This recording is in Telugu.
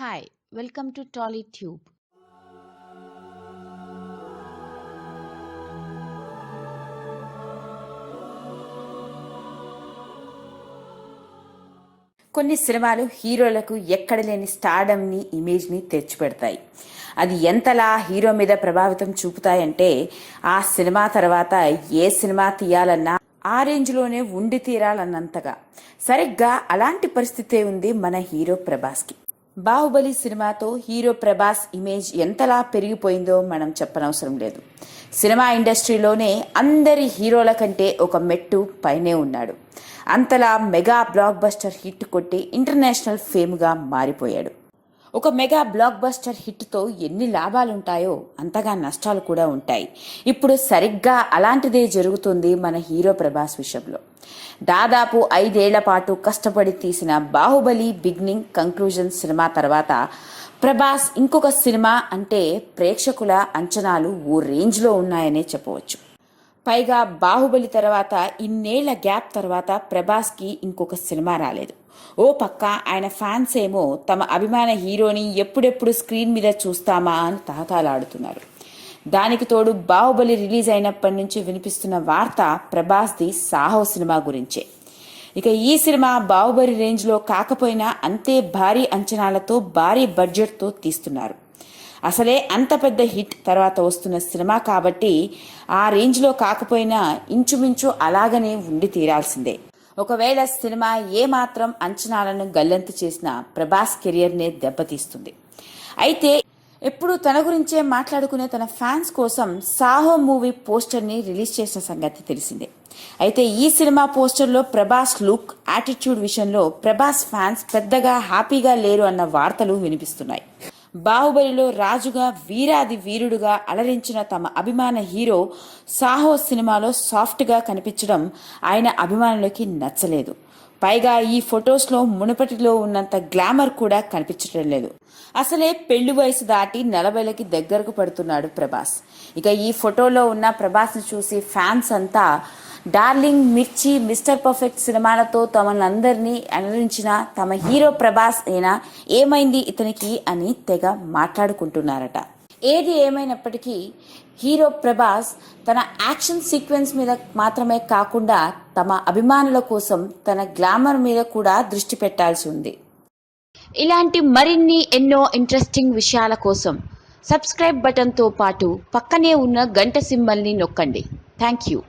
Hi, welcome to TollyTube. కొన్ని సినిమాలు హీరోలకు ఎక్కడ లేని స్టార్డమ్ని ఇమేజ్ని తెచ్చిపెడతాయి. అది ఎంతలా హీరో మీద ప్రభావితం చూపుతాయంటే ఆ సినిమా తర్వాత ఏ సినిమా తీయాలన్నా ఆ రేంజ్లోనే ఉండి తీరాలన్నంతగా. సరిగ్గా అలాంటి పరిస్థితే ఉంది మన హీరో ప్రభాస్కి. బాహుబలి సినిమాతో హీరో ప్రభాస్ ఇమేజ్ ఎంతలా పెరిగిపోయిందో మనం చెప్పనవసరం లేదు. సినిమా ఇండస్ట్రీలోనే అందరి హీరోల కంటే ఒక మెట్టు పైనే ఉన్నాడు. అంతలా మెగా బ్లాక్ బస్టర్ హిట్ కొట్టి ఇంటర్నేషనల్ ఫేమ్గా మారిపోయాడు. ఒక మెగా బ్లాక్ బస్టర్ హిట్తో ఎన్ని లాభాలుంటాయో అంతగా నష్టాలు కూడా ఉంటాయి. ఇప్పుడు సరిగ్గా అలాంటిదే జరుగుతుంది మన హీరో ప్రభాస్ విషయంలో. దాదాపు ఐదేళ్ళ పాటు కష్టపడి తీసిన బాహుబలి బిగినింగ్ కంక్లూజన్ సినిమా తర్వాత ప్రభాస్ ఇంకొక సినిమా అంటే ప్రేక్షకుల అంచనాలు ఓ రేంజ్లో ఉన్నాయనే చెప్పవచ్చు. పైగా బాహుబలి తర్వాత ఇన్నేళ్ళ గ్యాప్ తర్వాత ప్రభాస్కి ఇంకొక సినిమా రాలేదు. ఓ పక్క ఆయన ఫ్యాన్స్ ఏమో తమ అభిమాన హీరోని ఎప్పుడెప్పుడు స్క్రీన్ మీద చూస్తామా అని తహతాలాడుతున్నారు దానికి తోడు బాహుబలి రిలీజ్ అయినప్పటి నుంచి వినిపిస్తున్న వార్త ప్రభాస్ది సాహో సినిమా గురించే. ఇక ఈ సినిమా బాహుబలి రేంజ్లో కాకపోయినా అంతే భారీ అంచనాలతో భారీ బడ్జెట్తో తీస్తున్నారు. అసలే అంత పెద్ద హిట్ తర్వాత వస్తున్న సినిమా కాబట్టి ఆ రేంజ్లో కాకపోయినా ఇంచుమించు అలాగనే ఉండి తీరాల్సిందే. ఒకవేళ సినిమా ఏమాత్రం అంచనాలను గల్లంతు చేసినా ప్రభాస్ కెరియర్నే దెబ్బతీస్తుంది. అయితే ఎప్పుడు తన గురించే మాట్లాడుకునే తన ఫ్యాన్స్ కోసం సాహో మూవీ పోస్టర్ని రిలీజ్ చేసిన సంగతి తెలిసిందే. అయితే ఈ సినిమా పోస్టర్లో ప్రభాస్ లుక్ యాటిట్యూడ్ విషయంలో ప్రభాస్ ఫ్యాన్స్ పెద్దగా హ్యాపీగా లేరు అన్న వార్తలు వినిపిస్తున్నాయి. బాహుబలిలో రాజుగా వీరాది వీరుడుగా అలరించిన తమ అభిమాన హీరో సాహో సినిమాలో సాఫ్ట్గా కనిపించడం ఆయన అభిమానులకి నచ్చలేదు. పైగా ఈ ఫొటోస్లో మునుపటిలో ఉన్నంత గ్లామర్ కూడా కనిపించడం లేదు. అసలే పెళ్ళి వయసు దాటి నలభైలకి దగ్గరకు పడుతున్నాడు ప్రభాస్. ఇక ఈ ఫోటోలో ఉన్న ప్రభాస్ని చూసి ఫ్యాన్స్ అంతా డార్లింగ్ మిర్చి మిస్టర్ పర్ఫెక్ట్ సినిమాలతో తమనందరినీ అలరించిన తమ హీరో ప్రభాస్ అయినా ఏమైంది ఇతనికి అని తెగ మాట్లాడుకుంటున్నారట. ఏది ఏమైనప్పటికీ హీరో ప్రభాస్ తన యాక్షన్ సీక్వెన్స్ మీద మాత్రమే కాకుండా తమ అభిమానుల కోసం తన గ్లామర్ మీద కూడా దృష్టి పెట్టాల్సి ఉంది. ఇలాంటి మరిన్ని ఎన్నో ఇంట్రెస్టింగ్ విషయాల కోసం సబ్స్క్రైబ్ బటన్తో పాటు పక్కనే ఉన్న గంట సింబల్ని నొక్కండి. Thank you.